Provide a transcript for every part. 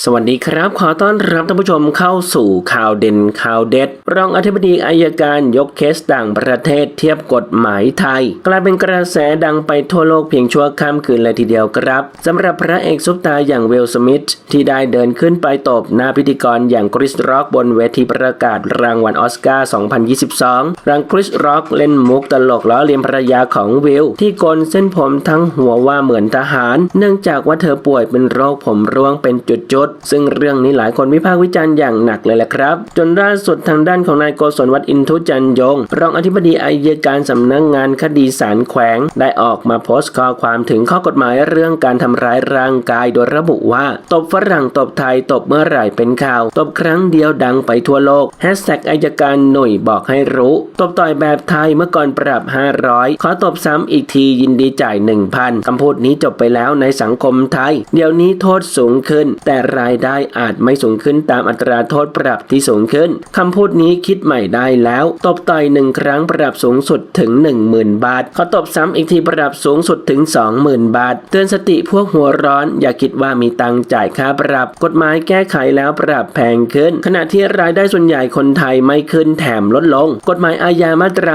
สวัสดีครับ ขอต้อนรับท่านผู้ชมเข้าสู่ข่าวเด่นข่าวเด็ด รองอธิบดีอายการยกเคสต่างประเทศเทียบกฎหมายไทย กลายเป็นกระแสดังไปทั่วโลกเพียงชั่วข้ามคืนเลยทีเดียวครับสำหรับพระเอกซุปตาอย่างเวลสมิธที่ได้เดินขึ้นไปตบหน้าพิธีกรอย่างคริสร็อกบนเวทีประกาศรางวัลออสการ์ 2022 รังคริสร็อกเล่นมุกตลกล้อเลียนภรรยาของวิลที่โกนเส้นผมทั้งหัวว่าเหมือนทหาร เนื่องจากว่าเธอป่วยเป็นโรคผมร่วงเป็นจุดๆซึ่งเรื่องนี้หลายคนวิพากษ์วิจารณ์อย่างหนักเลยแหละครับ จนล่าสุดทางด้านของนายโกศลวัฒน์อินทุจันยง รองอธิบดีอายการสำนักงงานคดีศาลแขวง ได้ออกมาโพสต์ข้อความถึงข้อกฎหมายเรื่องการทำร้ายร่างกายโดยระบุว่า ตบฝรั่งตบไทยตบเมื่อไหร่เป็นข่าว ตบครั้งเดียวดังไปทั่วโลกแฮชแท็กอายการหน่วยบอกให้รู้ ตบต่อยแบบไทยเมื่อก่อนปรับ 500 ขอตบซ้ำอีกทียินดีจ่าย 1,000คำพูดนี้จบไปแล้วในสังคมไทย เดี๋ยวนี้โทษสูงขึ้น แต่รายได้อาจไม่สูงขึ้นตามอัตราโทษปรับที่สูงขึ้นคำพูดนี้คิดใหม่ได้แล้ว ตบต่อยหนึ่งครั้งปรับสูงสุดถึง 10,000 บาทขอตบซ้ำอีกทีปรับสูงสุดถึง 20,000 บาท เตือนสติพวกหัวร้อน อย่าคิดว่ามีตังค์จ่ายค่าปรับ กฎหมายแก้ไขแล้วปรับแพงขึ้น ขณะที่รายได้ส่วนใหญ่คนไทยไม่ขึ้นแถมลดลง กฎหมายอาญามาตรา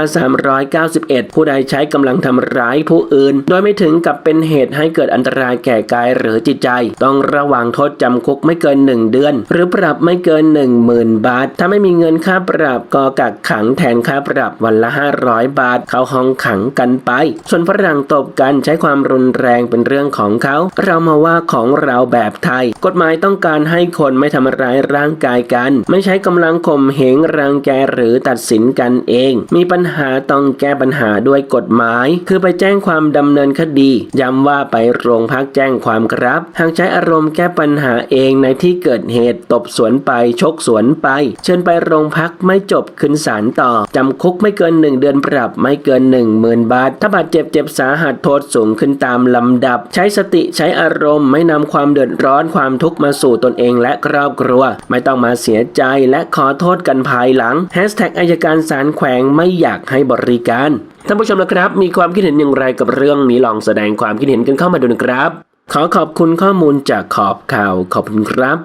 391 ผู้ใดใช้กำลังทำร้ายผู้อื่น โดยไม่ถึงกับเป็นเหตุให้เกิดอันตรายแก่กายหรือจิตใจ ต้องระวังโทษจำคุกไม่เกิน 1 เดือน หรือปรับไม่เกิน 10,000 บาท ถ้าไม่มีเงินค่าปรับก็กักขังแทนค่าปรับวันละ 500 บาท เข้าห้องขังกันไป ส่วนฝรั่งตบกันใช้ความรุนแรงเป็นเรื่องของเขา เรามาว่าของเราแบบไทย กฎหมายต้องการให้คนไม่ทำร้ายร่างกายกัน ไม่ใช้กำลังข่มเหงรังแกหรือตัดสินกันเอง มีปัญหาต้องแก้ปัญหาด้วยกฎหมาย คือไปแจ้งความดำเนินคดีย้ำว่าไปโรงพักแจ้งความครับ หากใช้อารมณ์แก้ปัญหาเองในที่เกิดเหตุตบสวนไปชกสวนไป เชิญไปโรงพักไม่จบขึ้นศาลต่อ จำคุกไม่เกิน 1 เดือนปรับไม่เกิน 1 0,000 บาท ถ้าบาดเจ็บเจ็บสาหัสโทษสูงขึ้นตามลำดับ ใช้สติใช้อารมณ์ไม่นำความเดือดร้อนความทุกข์มาสู่ตนเองและครอบครัว ไม่ต้องมาเสียใจและขอโทษกันภายหลังแฮชแท็กอายการศาลแขวงไม่อยากให้บริการท่านผู้ชมนะครับ มีความคิดเห็นอย่างไรกับเรื่องนี้ลองแสดงความคิดเห็นกันเข้ามาดูนะครับ ขอขอบคุณข้อมูลจากขอบข่าวขอบคุณครับ